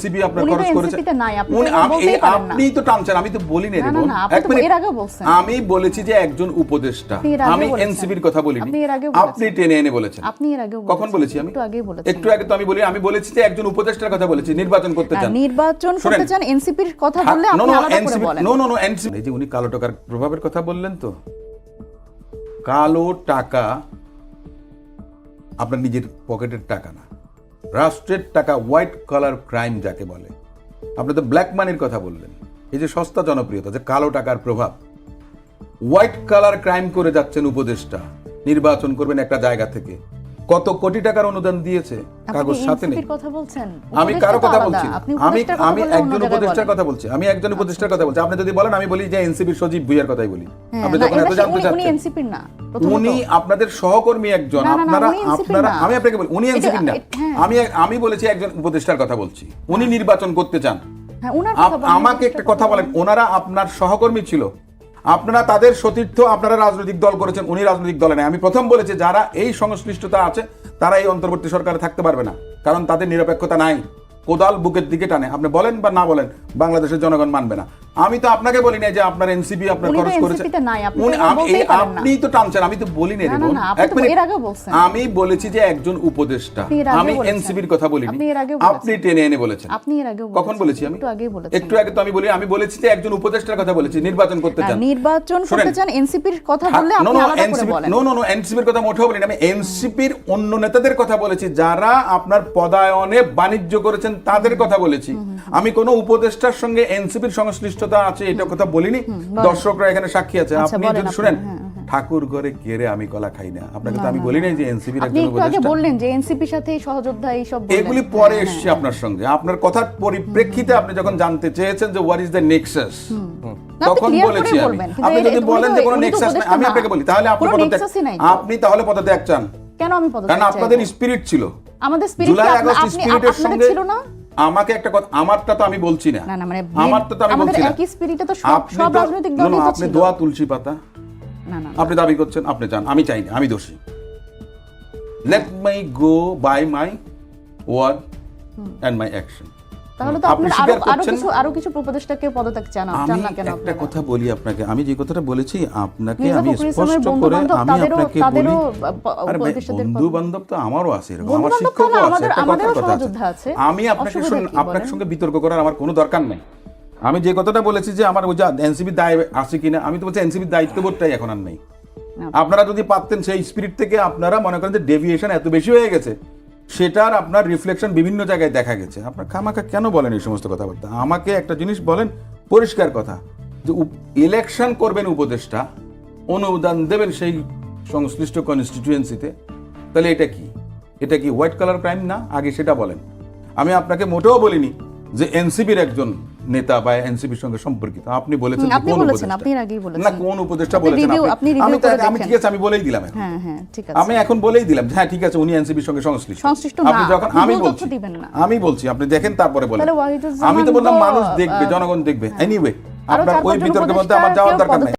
CB আপনার খরচ করেছে। আপনি তো টানছেন আমি তো বলি না। আমি বলেছি যে একজন উপদেষ্টা। আমি। এনসিবির কথা বলিনি। আপনি টেনে এনে বলেছেন। আপনি এর আগেও কখন বলেছি আমি? একটু আগে তো আমি বলি আমি বলেছি যে একজন উপদেষ্টার কথা বলেছি নির্বাচন করতে চান। নির্বাচন করতে। চান এনসিপির কথা বললে নো আপনি আলাদা করে বলেন। নো নো নো এনসিপি এই যে উনি কালো টাকার প্রভাবের কথা বললেন তো। কালো টাকা আপনার নিজের পকেটের টাকা না। রাষ্ট্রের টাকা হোয়াইট কালার ক্রাইম যাকে বলে। আপনি তো ব্ল্যাক মানির কথা বললেন। এই যে সস্তা জনপ্রিয়তা, যে কালো টাকার প্রভাব। হোয়াইট কালার ক্রাইম করে যাচ্ছেন উপদেষ্টা। নির্বাচন করবেন একটা জায়গা থেকে। কত কোটি টাকার অনুদান দিয়েছে? কাগজ সাথে নেই। কথা বলছেন? আমি কারও কথা বলছি আমি আমি একজন উপদেষ্টার কথা বলছি। আমি একজন উপদেষ্টার কথা বলছি। আপনি যদি বলেন আমি বলি যে এনসিপির সজীব ভুইয়ার কথাই বলি। হ্যাঁ, আপনি না, যখন এত জানতে চাচ্ছেন এনসিপির না উনি আপনাদের সহকর্মী একজন। আপনারা আপনারা আমি আপনাকে বলি উনি এনসিপির না। হ্যাঁ। আমি আমি বলেছি একজন উপদেষ্টার কথা বলছি। উনি নির্বাচন করতে চান। হ্যাঁ, আমাকে একটা কথা বলেন। ওনারা আপনার সহকর্মী ছিল। আপনারা তাদের সতীর্থ, আপনারা রাজনৈতিক দল করেছেন, উনি রাজনৈতিক দলে নেই। আমি প্রথম বলেছি, যারা এই সংশ্লিষ্টতা আছে, তারা এই অন্তর্বর্তী সরকারে থাকতে পারবে না, কারণ তাদের নিরপেক্ষতা নাই। কোদাল বুকের দিকে টানে। আপনি বলেন বা না বলেন, বাংলাদেশের জনগণ মানবে না। আমি তো আপনাকে বলি না যে আপনার এনসিপি আপনার খরচ করেছে আপনি তো না। টানছেন আমি তো বলি না না, না। না, এক মিনিট। এর আগেও বলছেন। আমি বলেছি যে একজন উপদেষ্টা আমি এনসিপির কথা বলিনি আপনি এর আগেও বলেছেন। আপনি টেনে এনে বলেছেন আপনি এর আগেও কখন বলেছি আমি একটু আগে তো আমি বলি আমি বলেছি যে একজন উপদেষ্টার কথা বলেছি নির্বাচন করতে না, চান নির্বাচন করতে। চান এনসিপির কথা হ্যাঁ, বললে আপনি আলাদা করে বলেন no, no, no, NCP র কথা মোটেও বলিনি। আমি এনসিপির অন্য নেতাদের কথা বলেছি যারা আপনার পদায়নে বাণিজ্য করেছেন তাদের কথা বলেছি আমি কোনো উপদেষ্টার সঙ্গে এনসিপির সংশ্লিষ্টতা আছে এটা কথা বলিনি। দর্শকরা এখানে সাক্ষী আছে। আচ্ছা, আপনি যদি শুনেন হ্যাঁ, হ্যাঁ। ঠাকুর ঘরে কেড়ে আমি কলা খাই না। আপনাকে তো আমি বলি নাই যে এনসিপির আপনি একজন উপদেষ্টা। বললেন যে এনসিপির সাথে সহযোদ্ধা এই সব এগুলি পরে এসছে আপনার সঙ্গে। আপনার কথার পরিপ্রেক্ষিতে আপনি যখন জানতে চেয়েছেন যে হোয়াট ইজ দ্য নেক্সাস তখন বলেছি আমি। আপনি যদি বলেন যে কোনো নেক্সাস উপদেষ্টা আমি আপনাকে বলি তাহলে আপনি পদত্যাগ নাই। আপনি তাহলে পদত্যাগ চান। কেন আমি পদত্যাগ কারণ আপনাদের স্পিরিট ছিল। আমাদের স্পিরিট জুলাই আগস্ট স্পিরিটের আপনাদের সঙ্গে ছিল না? আমাকে একটা কথা আমারটা তো আমি বলছি না। মানে আমারটা তো আমি বলছি না। একই স্পিরিটে তো সব আপনি সব রাজনৈতিক দলই তো আপনি দোয়া তুলসী পাতা। না না না। আপনি দাবি করছেন আপনি জান আমি চাই না আমি দোষী। Let my go by my word and my action তাহলে তো আপনার আরও আরও কিছু আরও কিছু উপদেষ্টাকে পদত্যাগ কেন একটা কথা বলি আপনাকে। আমি যে কথাটা বলেছি আপনাকে আমি স্পষ্ট করে আমি আপনাকে বলি বন্ধু বান্ধব তো আমারও আছে এরকম আমার শিক্ষকও আছে আমাদের- আমাদেরও সহযোদ্ধা আছে। আমি আপনাকে আপনার সঙ্গে বিতর্ক করার আমার কোনো দরকার নেই। আমি যে কথাটা বলেছি যে আমার যে এনসিবির দায় আছে কিনা আমি তো বলছি এনসিবির দায়িত্ববোধটাই এখন আর নেই। আপনারা যদি পারতেন সেই স্পিরিট থেকে আপনারা মনে করেন যে ডেভিয়েশন এত বেশি হয়ে গেছে। সেটার আপনার রিফ্লেকশন বিভিন্ন জায়গায় দেখা গেছে। আপনার খামাখা কেন বলেন এই সমস্ত কথাবার্তা? আমাকে একটা জিনিস বলেন, পরিষ্কার কথা। যে ইলেকশন করবেন উপদেষ্টা, অনুদান দেবেন সেই সংশ্লিষ্ট কনস্টিটিউয়েন্সিতে তাহলে এটা কি? এটা কি হোয়াইট কালার ক্রাইম না? আগে সেটা বলেন। আমি আপনাকে মোটেও বলিনি যে এনসিপির একজন নেতা বা এনসিপির সঙ্গে সম্পর্কিত। আপনি বলেছেন আপনি বলেছেন, আপনি আগেই বলেছেন। না কোন উপদেষ্টা বলেছেন? আপনি? আমি আমি ঠিক আছে আমি বলেই দিলাম। হ্যাঁ হ্যাঁ ঠিক আছে। আমি এখন বলেই দিলাম হ্যাঁ ঠিক আছে উনি এনসিপির সঙ্গে সংশ্লিষ্ট। সংশ্লিষ্ট আপনি যখন আমি বলছি। দিবেন না। আমি বলছি আপনি দেখেন তারপরে বলেন। আমি তো বললাম মানুষ দেখবে জনগণ দেখবে। এনিওয়ে আরও আপনার ওই বিতর্কের মধ্যে আমার যাওয়ার দরকার নেই।